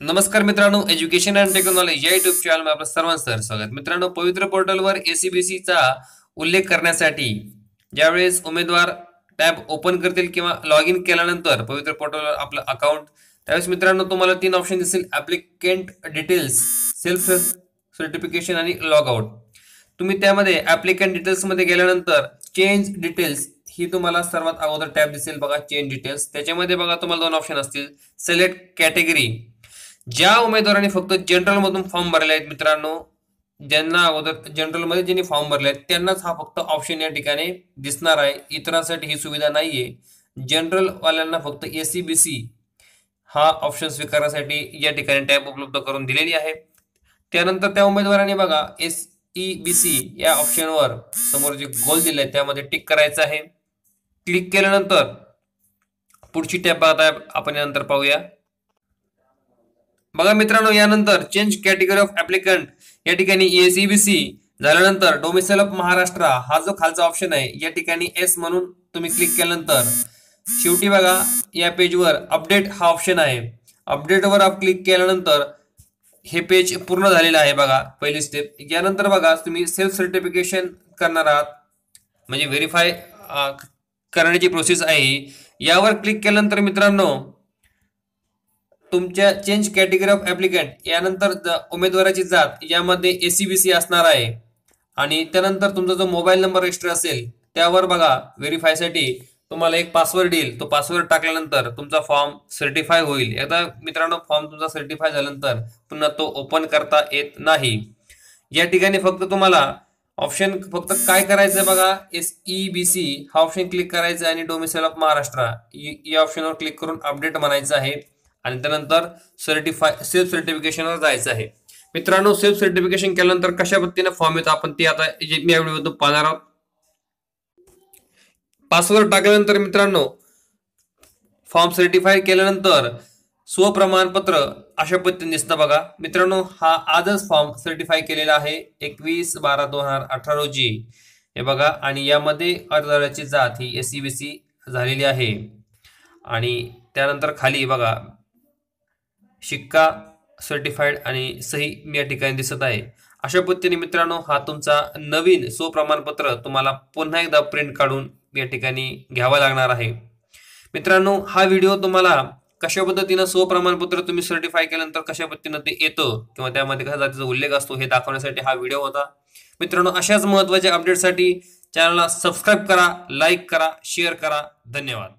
नमस्कार मित्रांनो education and technology या युट्यूब चॅनल आपलं सर्वांचं स्वागत. मित्रांनो पवित्र पोर्टलवर एसीबीसी चा उल्लेख करण्यासाठी ज्यावेळेस उमेदवार टॅब ओपन करतील किंवा लॉग इन केल्यानंतर पवित्र पोर्टलवर आपलं अकाउंट त्यावेळेस मित्रांनो तुम्हाला तीन ऑप्शन दिसेल. ऍप्लिकेंट डिटेल्स सेल्फ सर्टिफिकेशन आणि लॉग आउट तुम्ही त्यामध्ये ऍप्लिकंट डिटेल्समध्ये गेल्यानंतर चेंज डिटेल्स ही तुम्हाला सर्वात अगोदर टॅब दिसेल बघा चेंज डिटेल्स त्याच्यामध्ये बघा तुम्हाला दोन ऑप्शन असतील. सिलेक्ट कॅटेगरी ज्या उमेदवारांनी फक्त जनरलमधून फॉर्म भरले आहेत मित्रांनो ज्यांना अगोदर जनरलमध्ये ज्यांनी फॉर्म भरले आहेत त्यांनाच हा फक्त ऑप्शन या ठिकाणी दिसणार आहे. इतरांसाठी ही सुविधा नाहीये. आहे जनरलवाल्यांना फक्त सी हा ऑप्शन स्वीकारण्यासाठी या ठिकाणी टॅब उपलब्ध करून दिलेली आहे. त्यानंतर त्या उमेदवाराने बघा एस ई बी सी या ऑप्शनवर समोर जे गोल दिले आहे त्यामध्ये टिक करायचं आहे. क्लिक केल्यानंतर पुढची टॅब आता आपण यानंतर पाहूया. बघा मित्रांनो यानंतर चेंज कॅटेगरी ऑफ ऍप्लिकंट या ठिकाणी एसीबीसी झाल्यानंतर डोमिसाईल ऑफ महाराष्ट्र हा जो खालचा ऑप्शन आहे या ठिकाणी एस म्हणून तुम्ही क्लिक केल्यानंतर शेवटी बघा या पेजवर अपडेट हा ऑप्शन आहे. अपडेटवर आप क्लिक केल्यानंतर हे पेज पूर्ण झालेलं आहे बघा पहिली स्टेप यानंतर बघा तुम्ही सेल्फ सर्टिफिकेशन करणार आहात. म्हणजे व्हेरीफाय करण्याची प्रोसेस आहे यावर क्लिक केल्यानंतर मित्रांनो तुमच्या चेंज कॅटेगरी ऑफ ॲप्लिकंट यानंतर ज- उमेदवाराची जात यामध्ये ए सी बी सी असणार आहे. आणि त्यानंतर तुमचा जो मोबाईल नंबर रजिस्टर असेल त्यावर बघा व्हेरीफायसाठी तुम्हाला एक पासवर्ड येईल. तो पासवर्ड टाकल्यानंतर तुमचा फॉर्म सर्टिफाय होईल. एकदा मित्रांनो फॉर्म तुमचा सर्टिफाय झाल्यानंतर पुन्हा तो ओपन करता येत नाही. या ठिकाणी फक्त तुम्हाला ऑप्शन फक्त काय करायचं आहे बघा एस ई बी सी हा ऑप्शन क्लिक करायचा आहे आणि डोमिसाईल ऑफ महाराष्ट्र या ऑप्शनवर क्लिक करून अपडेट म्हणायचं आहे. आणि त्यानंतर सर्टिफाय सेल्फ सर्टिफिकेशनवर जायचं आहे. मित्रांनो सेल्फ सर्टिफिकेशन केल्यानंतर कशा पद्धतीने फॉर्म येतो आपण ते आता जे मी यावेळी पाहणार आहोत. पासवर्ड टाकल्यानंतर मित्रांनो फॉर्म सर्टिफाय केल्यानंतर स्वप्रमाणपत्र अशा पद्धतीने दिसतं बघा. मित्रांनो हा आजच फॉर्म सर्टिफाय केलेला आहे एकवीस बारा दोन हजार अठरा रोजी. हे बघा आणि यामध्ये अर्जदाराची जात ही एस सी बी सी झालेली आहे. आणि त्यानंतर खाली बघा शिक्का सर्टिफाईड आणि सही या ठिकाणी दिसत आहे. अशा पद्धतीने मित्रांनो हा तुमचा नवीन स्वप्रमाणपत्र तुम्हाला पुन्हा एकदा प्रिंट काढून या ठिकाणी घ्यावा लागणार आहे. मित्रांनो हा व्हिडिओ तुम्हाला कशा पद्धतीनं स्वप्रमाणपत्र तुम्ही सर्टिफाय केल्यानंतर कशा पद्धतीनं ते येतं किंवा त्यामध्ये कशा जातीचा उल्लेख असतो हे दाखवण्यासाठी हा व्हिडिओ होता. मित्रांनो अशाच महत्त्वाच्या अपडेटसाठी चॅनलला सबस्क्राईब करा लाईक करा शेअर करा. धन्यवाद.